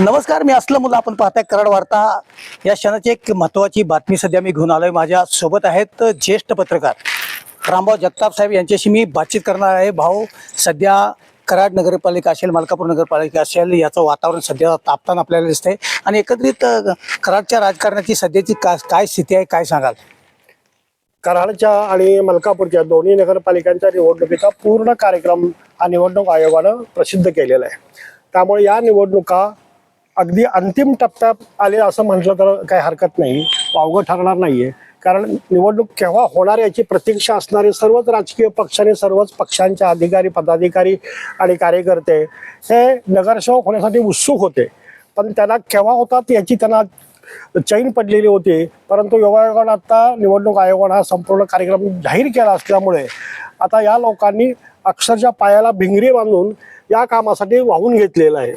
नमस्कार मी असलं मुलं. आपण पाहताय कराड वार्ता. या क्षणाची एक महत्वाची बातमी सध्या मी घेऊन आलोय. माझ्या सोबत आहेत ज्येष्ठ पत्रकार रामभाऊ जगताप साहेब. यांच्याशी मी बातचीत करणार आहे. भाऊ सध्या कराड नगरपालिका असेल मलकापूर नगरपालिका असेल याचं वातावरण सध्या तापताना आपल्याला दिसतंय. आणि एकत्रित कराडच्या राजकारणाची सध्याची का काय स्थिती आहे काय सांगाल? कराडच्या आणि मलकापूरच्या दोन्ही नगरपालिकांच्या निवडणुकीचा पूर्ण कार्यक्रम हा निवडणूक आयोगानं प्रसिद्ध केलेला आहे. त्यामुळे या निवडणुका अगदी अंतिम टप्प्यात आले असं म्हटलं तर काही हरकत नाही. वावगं ठरणार नाहीये. कारण निवडणूक केव्हा होणार याची प्रतीक्षा असणारे सर्वच राजकीय पक्षाने सर्वच पक्षांचे अधिकारी पदाधिकारी आणि कार्यकर्ते हे नगरसेवक होण्यासाठी उत्सुक होते. पण त्यांना केव्हा होतात याची त्यांना चैन पडलेली होती. परंतु योगायोगानं आता निवडणूक आयोगानं हा संपूर्ण कार्यक्रम जाहीर केला असल्यामुळे आता या लोकांनी अक्षरशः पायाला भिंगरी बांधून या कामासाठी वाहून घेतलेलं आहे.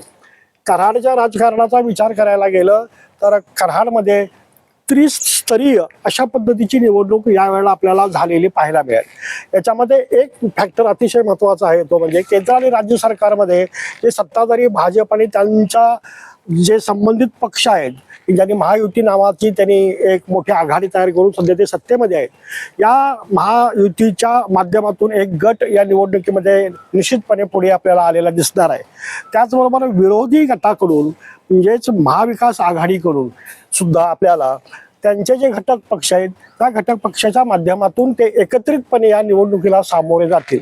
कराडच्या राजकारणाचा विचार करायला गेलं तर कराडमध्ये त्रिस्तरीय अशा पद्धतीची निवडणूक यावेळेला आपल्याला झालेली पाहायला मिळेल. याच्यामध्ये एक फॅक्टर अतिशय महत्त्वाचा आहे तो म्हणजे केंद्र आणि राज्य सरकारमध्ये जे सत्ताधारी भाजप आणि त्यांच्या जे संबंधित पक्ष आहेत की ज्यांनी महायुती नावाची त्यांनी एक मोठी आघाडी तयार करून सध्या ते सत्तेमध्ये आहेत या महायुतीच्या माध्यमातून एक गट या निवडणुकीमध्ये निश्चितपणे पुढे आपल्याला आलेला दिसणार आहे. त्याचबरोबर विरोधी गटाकडून म्हणजेच महाविकास आघाडीकडून सुद्धा आपल्याला त्यांचे जे घटक पक्ष आहेत त्या घटक पक्षाच्या माध्यमातून ते एकत्रितपणे या निवडणुकीला सामोरे जातील.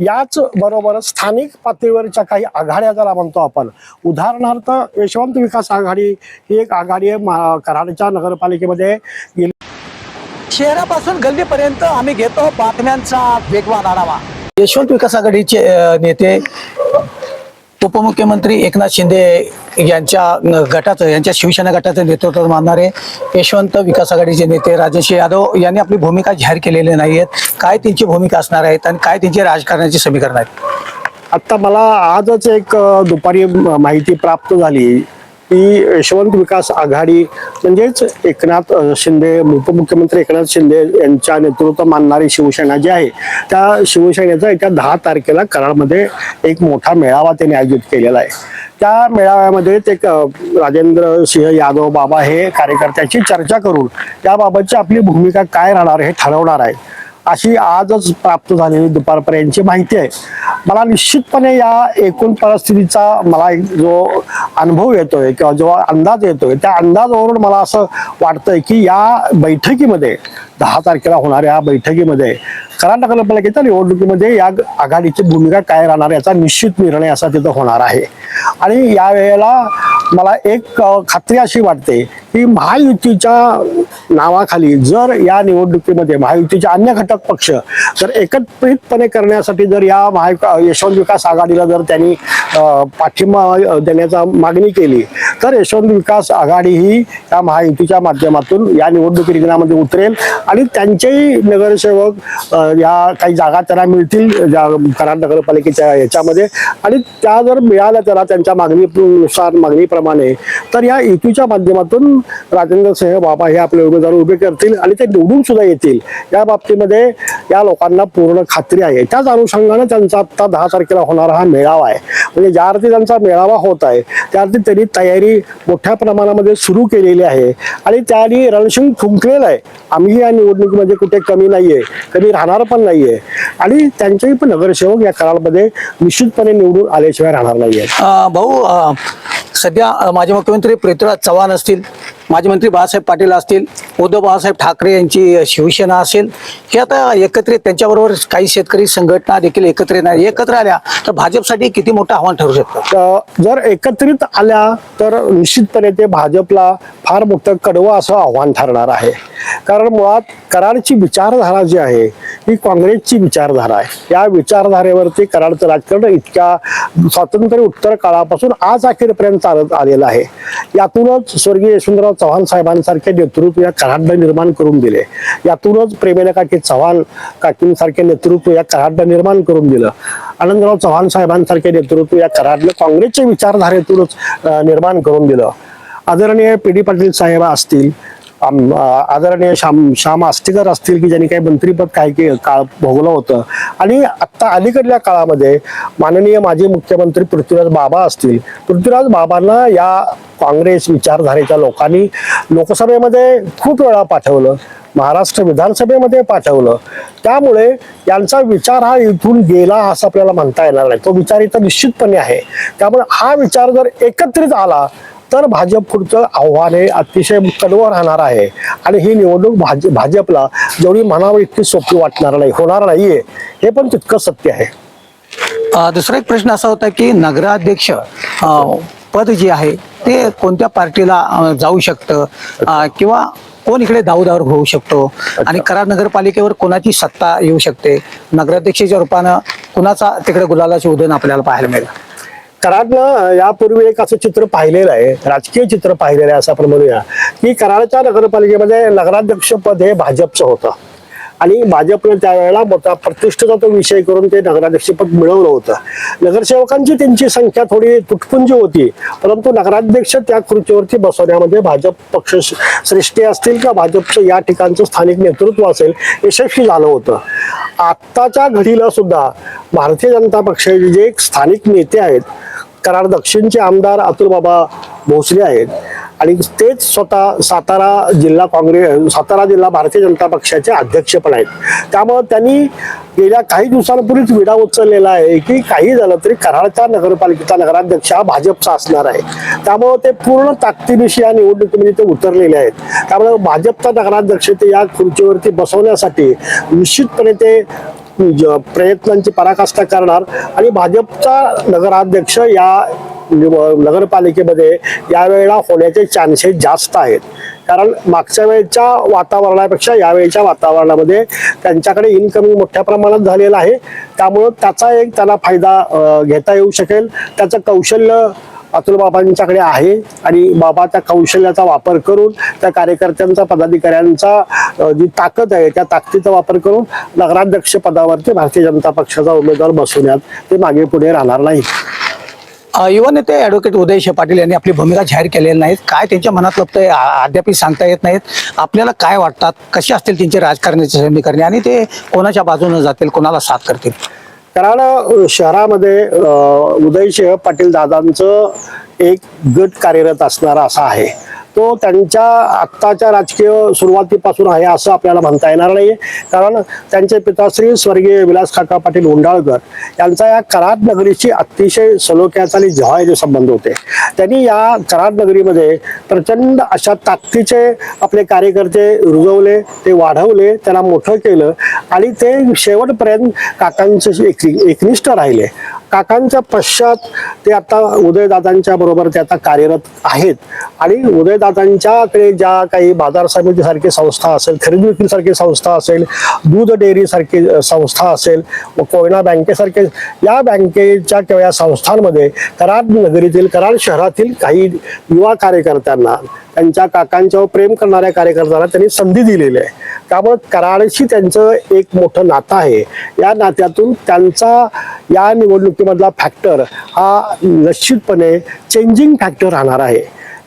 याच बरोबर स्थानिक पातळीवरच्या काही आघाड्या ज्याला म्हणतो आपण उदाहरणार्थ यशवंत विकास आघाडी ही एक आघाडी आहे कराडच्या नगरपालिकेमध्ये गेली. शहरापासून गल्लीपर्यंत आम्ही घेतो बातम्यांचा वेगवान आढावा. यशवंत विकास आघाडीचे नेते उपमुख्यमंत्री एकनाथ शिंदे यांच्या गटाचं यांच्या शिवसेना गटाचं नेतृत्व मानणारे यशवंत विकास आघाडीचे नेते राजेश यादव यांनी आपली भूमिका जाहीर केलेली नाही आहेत. काय त्यांची भूमिका असणार आहेत आणि काय त्यांची राजकारणाची समीकरण आहेत? आत्ता मला आजच एक दुपारी माहिती प्राप्त झाली. की यशवंत विकास आघाडी म्हणजेच एकनाथ शिंदे उपमुख्यमंत्री एकनाथ शिंदे यांच्या नेतृत्व मानणारी शिवसेना जी आहे त्या शिवसेनेचा येत्या दहा तारखेला कराडमध्ये एक मोठा मेळावा त्यांनी आयोजित केलेला आहे. त्या मेळाव्यामध्ये ते राजेंद्र सिंह यादव बाबा हे कार्यकर्त्यांची चर्चा करून त्याबाबतची आपली भूमिका काय राहणार हे ठरवणार आहे. अशी आजच प्राप्त झालेली दुपारपर्यंतची माहिती आहे. मला निश्चितपणे या एकूण परिस्थितीचा मला एक जो अनुभव येतोय किंवा जो अंदाज येतोय त्या अंदाजावरून मला असं वाटतंय की या बैठकीमध्ये दहा तारखेला होणाऱ्या बैठकीमध्ये कर्नाटक नगरपालिकेच्या निवडणुकीमध्ये या आघाडीची भूमिका काय राहणार याचा निश्चित निर्णय असा तिथं होणार आहे. आणि यावेळेला मला एक खात्री अशी वाटते की महायुतीच्या नावाखाली जर या निवडणुकीमध्ये महायुतीचे अन्य घटक पक्ष जर एकत्रितपणे करण्यासाठी जर या महा यशवंत विकास आघाडीला जर त्यांनी पाठिंबा देण्याचा मागणी केली. तर यशवंत विकास आघाडी ही या महायुतीच्या माध्यमातून या निवडणूक रिंगणामध्ये उतरेल आणि त्यांचेही नगरसेवक या काही जागा त्यांना मिळतील ज्या कराड नगरपालिकेच्या याच्यामध्ये. आणि त्या जर मिळाल्या त्याला त्यांच्या मागणीनुसार मागणीप्रमाणे तर या युतीच्या माध्यमातून राजेंद्र सिंह बाबा हे आपले उमेदवार उभे करतील आणि ते निवडून सुद्धा येतील. या बाबतीमध्ये या लोकांना पूर्ण खात्री आहे. त्याच अनुषंगाने त्यांचा आता दहा तारखेला होणारा हा मेळावा आहे. म्हणजे ज्या अर्थी त्यांचा मेळावा होत आहे त्या अर्थी त्यांनी तयारी मोठ्या प्रमाणामध्ये सुरू केलेली आहे. आणि त्याने रणशिंग फुंकलेलं आहे. आम्ही या निवडणुकीमध्ये कुठे कमी नाही आहे कमी राहणार पण नाही आहे आणि त्यांचेही पण नगरसेवक या करारमध्ये निश्चितपणे निवडून आल्याशिवाय राहणार नाहीये. आहे भाऊ सध्या माजी मुख्यमंत्री पृथ्वीराज चव्हाण असतील माजी मंत्री बाळासाहेब पाटील असतील उद्धव बाळासाहेब ठाकरे यांची शिवसेना असेल हे आता एकत्रित त्यांच्याबरोबर काही शेतकरी संघटना देखील एकत्रित नाही एकत्र आल्या तर भाजपसाठी किती मोठं आव्हान ठरू शकतं? तर जर एकत्रित आल्या तर निश्चितपणे ते भाजपला फार मोठं कडवं असं आव्हान ठरणार आहे. कारण मुळात कराडची विचारधारा जी आहे ही काँग्रेसची विचारधारा आहे. या विचारधारेवरती कराडचं राजकारण इतक्या स्वातंत्र्य उत्तर काळापासून आज अखेरपर्यंत चालत आलेलं आहे. यातूनच स्वर्गीय यशवंतराव चव्हाण साहेबांसारखे नेतृत्व या कराड निर्माण करून दिले. यातूनच प्रेमेला काकी चव्हाण काकींसारखे नेतृत्व या कराडनं निर्माण करून दिलं. आनंदराव चव्हाण साहेबांसारखे नेतृत्व या कराडनं काँग्रेसच्या विचारधारेतूनच निर्माण करून दिलं. आदरणीय पी डी पाटील साहेब असतील आदरणीय श्याम श्याम आस्तिकर असतील की ज्यांनी काही मंत्रीपद काही काही काळ भोगलं होतं. आणि आत्ता अलीकडल्या काळामध्ये माननीय माजी मुख्यमंत्री पृथ्वीराज बाबा असतील. पृथ्वीराज बाबांना या काँग्रेस विचारधारेच्या लोकांनी लोकसभेमध्ये खूप वेळा पाठवलं महाराष्ट्र विधानसभेमध्ये पाठवलं. त्यामुळे यांचा विचार हा इथून गेला असं आपल्याला म्हणता येणार नाही. तो विचार इथं निश्चितपणे आहे. त्यामुळे हा विचार जर एकत्रित आला तर भाजप पुढचं आव्हान हे अतिशय कडवं राहणार आहे. आणि ही निवडणूक भाज भाजपला जेवढी म्हणावी इतकी सोपी वाटणार नाही होणार नाहीये हे पण तितकं सत्य आहे. दुसरा एक प्रश्न असा होता की नगराध्यक्ष पद जे आहे ते कोणत्या पार्टीला जाऊ शकतं? किंवा कोण इकडे दाऊदावर होऊ शकतो? आणि कराड नगरपालिकेवर कोणाची सत्ता येऊ शकते? नगराध्यक्षाच्या रूपानं कुणाचा तिकडे गुलालाचे उदयन आपल्याला पाहायला मिळेल? कराडनं यापूर्वी एक असं चित्र पाहिलेलं आहे राजकीय चित्र पाहिलेलं आहे असं आपण म्हणूया की कराडच्या नगरपालिकेमध्ये नगराध्यक्षपद हे भाजपचं होतं. आणि भाजपने त्यावेळेला मोठा प्रतिष्ठेचा तो विषय करून ते नगराध्यक्षपद मिळवलं होतं. नगरसेवकांची त्यांची संख्या थोडी तुटपुंजी होती परंतु नगराध्यक्ष त्या खुर्चीवरती बसवण्यामध्ये भाजप पक्ष श्रेष्ठी असतील किंवा भाजपचं या ठिकाणचं स्थानिक नेतृत्व असेल यशस्वी झालं होतं. आत्ताच्या घडीला सुद्धा भारतीय जनता पक्षाचे जे स्थानिक नेते आहेत कराड दक्षिणचे आमदार अतुल बाबा भोसले आहेत आणि तेच स्वतः सातारा जिल्हा काँग्रेस सातारा जिल्हा भारतीय जनता पक्षाचे अध्यक्ष पण आहेत. त्यामुळं त्यांनी गेल्या काही दिवसांपूर्वीच विडा उचललेला आहे की काही झालं तरी कराडचा नगरपालिकेचा नगराध्यक्ष हा भाजपचा असणार आहे. त्यामुळं ते पूर्ण ताकदीनिशी या निवडणुकीमध्ये ते उतरलेले आहेत. त्यामुळे भाजपचा नगराध्यक्ष ते या खुर्चीवरती बसवण्यासाठी निश्चितपणे ते ज- प्रयत्नांची पराकाष्ठा करणार आणि भाजपचा नगराध्यक्ष या म्हणजे, नगरपालिकेमध्ये यावेळेला होण्याचे चान्सेस जास्त आहेत. कारण मागच्या वेळच्या वातावरणापेक्षा यावेळेच्या वातावरणामध्ये त्यांच्याकडे इन्कमिंग मोठ्या प्रमाणात झालेला आहे. त्यामुळं त्याचा एक त्यांना फायदा घेता येऊ शकेल. त्याचं कौशल्य अतुल बाबांच्याकडे आहे आणि बाबा त्या कौशल्याचा वापर करून त्या कार्यकर्त्यांचा पदाधिकाऱ्यांचा जी ताकद आहे त्या ताकदीचा वापर करून नगराध्यक्ष पदावरती भारतीय जनता पक्षाचा उमेदवार बसवण्यात ते मागे पुढे राहणार नाही युवा नेते ॲडव्होकेट उदय पाटील यांनी आपली भूमिका जाहीर केलेली नाहीत. काय त्यांच्या मनात लपत अद्याप सांगता येत नाहीत. आपल्याला काय वाटतात? कसे असतील त्यांचे राजकारणाचे समीकरणे? आणि ते कोणाच्या बाजूने जातील? कोणाला साथ करतील? कारण शहरामध्ये उदय पाटील दादांचं एक गट कार्यरत असणारा असा आहे. तो त्यांच्या आत्ताच्या राजकीय सुरुवातीपासून आहे असं आपल्याला म्हणता येणार नाही कारण त्यांचे पिताश्री स्वर्गीय विलास काका पाटील उंडाळकर यांचा या कराड नगरीशी अतिशय सलोख्याचा आणि जहायचे संबंध होते. त्यांनी या कराड नगरीमध्ये प्रचंड अशा ताकदीचे आपले कार्यकर्ते रुजवले ते वाढवले त्यांना मोठं केलं आणि ते शेवटपर्यंत काकांचे एक एकनिष्ठ राहिले. काकांच्या पश्चात ते आता उदयदादांच्या बरोबर ते आता कार्यरत आहेत. आणि उदयदादांच्याकडे ज्या काही बाजार समितीसारखी संस्था असेल खरेदी विक्रीसारखी संस्था असेल दूध डेअरीसारखी संस्था असेल व कोयना बँकेसारखे या बँकेच्या किंवा या संस्थांमध्ये कराड नगरीतील कराड शहरातील काही युवा कार्यकर्त्यांना त्यांच्या काकांच्यावर प्रेम करणाऱ्या कार्यकर्त्याला त्यांनी संधी दिलेली आहे. त्यामुळे कराडशी त्यांचं एक मोठं नातं आहे. या नात्यातून त्यांचा या निवडणुकीमधला फॅक्टर हा निश्चितपणे चेंजिंग फॅक्टर राहणार आहे.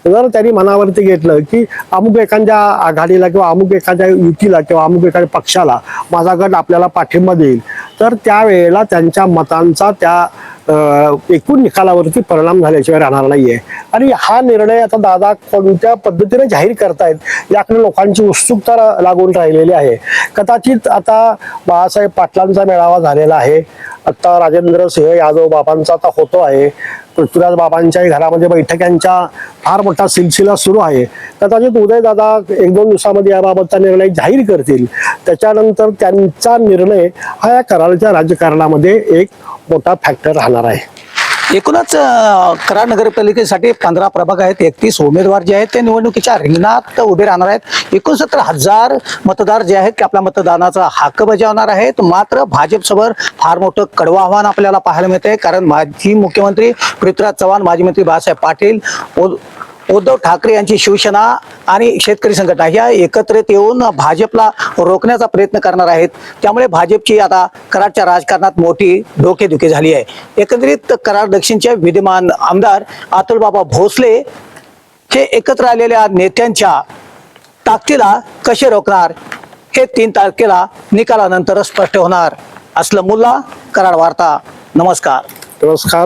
जर त्यांनी मनावरती घेतलं की अमुक एखाद्या आघाडीला किंवा अमुक एखाद्या युतीला किंवा अमुक एखाद्या पक्षाला माझा गट आपल्याला पाठिंबा देईल तर त्यावेळेला त्यांच्या मतांचा त्या एकूण निकालावरती परिणाम झाल्याशिवाय राहणार नाहीये. आणि हा निर्णय आता दादा कोणत्या पद्धतीने जाहीर करतायत याकडे लोकांची उत्सुकता लागून राहिलेली आहे. कदाचित आता बाळासाहेब पाटलांचा मेळावा झालेला आहे. आता राजेंद्र सिंह यादव बाबांचा आता होतो आहे. पृथ्वीराज बाबांच्याही घरामध्ये बैठकांच्या फार मोठा सिलसिला सुरू आहे. कदाचित उदयदादा एक दोन दिवसामध्ये याबाबतचा निर्णय जाहीर करतील. त्याच्यानंतर त्यांचा निर्णय हा या कराडच्या राजकारणामध्ये एक मोठा फॅक्टर राहणार आहे. एकूणच अ, कराड नगरपालिकेसाठी पंधरा प्रभाग आहेत एकतीस उमेदवार जे आहेत ते निवडणुकीच्या रिंगणात उभे राहणार आहेत. एकोणसत्तर हजार मतदार जे आहेत ते आपल्या मतदानाचा हक्क बजावणार आहेत. मात्र भाजपसमोर फार मोठं कडवं आव्हान आपल्याला पाहायला मिळतंय. कारण माजी मुख्यमंत्री पृथ्वीराज चव्हाण माजी मंत्री बाळासाहेब पाटील उ- उद्धव ठाकरे यांची शिवसेना आणि शेतकरी संघटना ह्या एकत्रित येऊन भाजपला रोखण्याचा प्रयत्न करणार आहेत. त्यामुळे भाजपची आता कराडच्या राजकारणात मोठी डोकेदुखी झाली आहे. एकंदरीत कराड दक्षिणचे विद्यमान आमदार अतुलबाबा भोसले हे एकत्र आलेल्या नेत्यांच्या ताकदीला कसे रोखणार? हे तीन तारखेला निकालानंतर स्पष्ट होणार असलं मुल्ला कराड वार्ता. नमस्कार. नमस्कार.